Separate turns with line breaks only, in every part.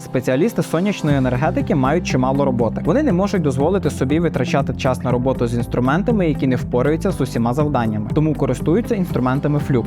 Спеціалісти сонячної енергетики мають чимало роботи. Вони не можуть дозволити собі витрачати час на роботу з інструментами, які не впораються з усіма завданнями, тому користуються інструментами флюк.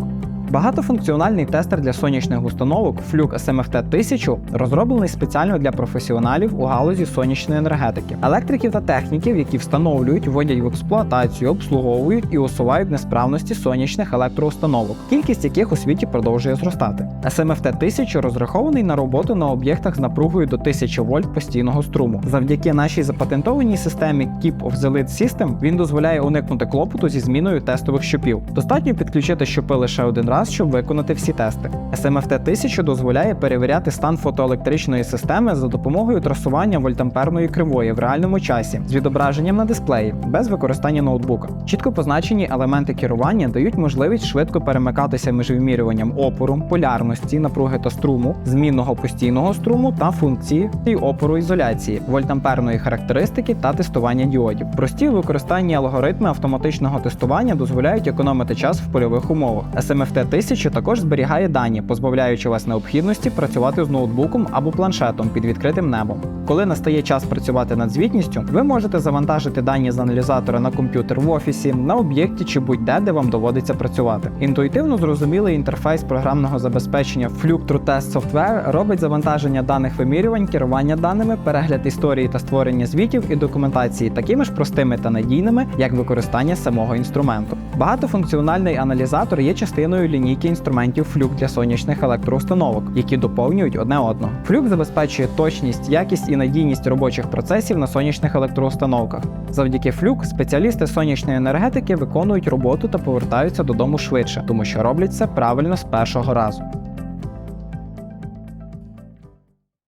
Багатофункціональний тестер для сонячних установок Fluke SMFT 1000 розроблений спеціально для професіоналів у галузі сонячної енергетики, електриків та техніків, які встановлюють, вводять в експлуатацію, обслуговують і усувають несправності сонячних електроустановок, кількість яких у світі продовжує зростати. SMFT 1000 розрахований на роботу на об'єктах з напругою до 1000 вольт постійного струму. Завдяки нашій запатентованій системі Keep of the Lead System він дозволяє уникнути клопоту зі зміною тестових щупів. Достатньо підключити щупи лише один раз, щоб виконати всі тести. SMFT 1000 дозволяє перевіряти стан фотоелектричної системи за допомогою трасування вольтамперної кривої в реальному часі з відображенням на дисплеї без використання ноутбука. Чітко позначені елементи керування дають можливість швидко перемикатися між вимірюванням опору, полярності, напруги та струму, змінного постійного струму та функції опору ізоляції, вольтамперної характеристики та тестування діодів. Прості у використанні алгоритми автоматичного тестування дозволяють економити час в польових умовах. SMFT 1000 також зберігає дані, позбавляючи вас необхідності працювати з ноутбуком або планшетом під відкритим небом. Коли настає час працювати над звітністю, ви можете завантажити дані з аналізатора на комп'ютер в офісі, на об'єкті чи будь-де, де вам доводиться працювати. Інтуїтивно зрозумілий інтерфейс програмного забезпечення Fluke Test Software робить завантаження даних вимірювань, керування даними, перегляд історії та створення звітів і документації такими ж простими та надійними, як використання самого інструменту. Багатофункціональний аналізатор є частиною лінійки інструментів флюк для сонячних електроустановок, які доповнюють одне одного. Флюк забезпечує точність, якість і надійність робочих процесів на сонячних електроустановках. Завдяки флюк спеціалісти сонячної енергетики виконують роботу та повертаються додому швидше, тому що роблять це правильно з першого разу.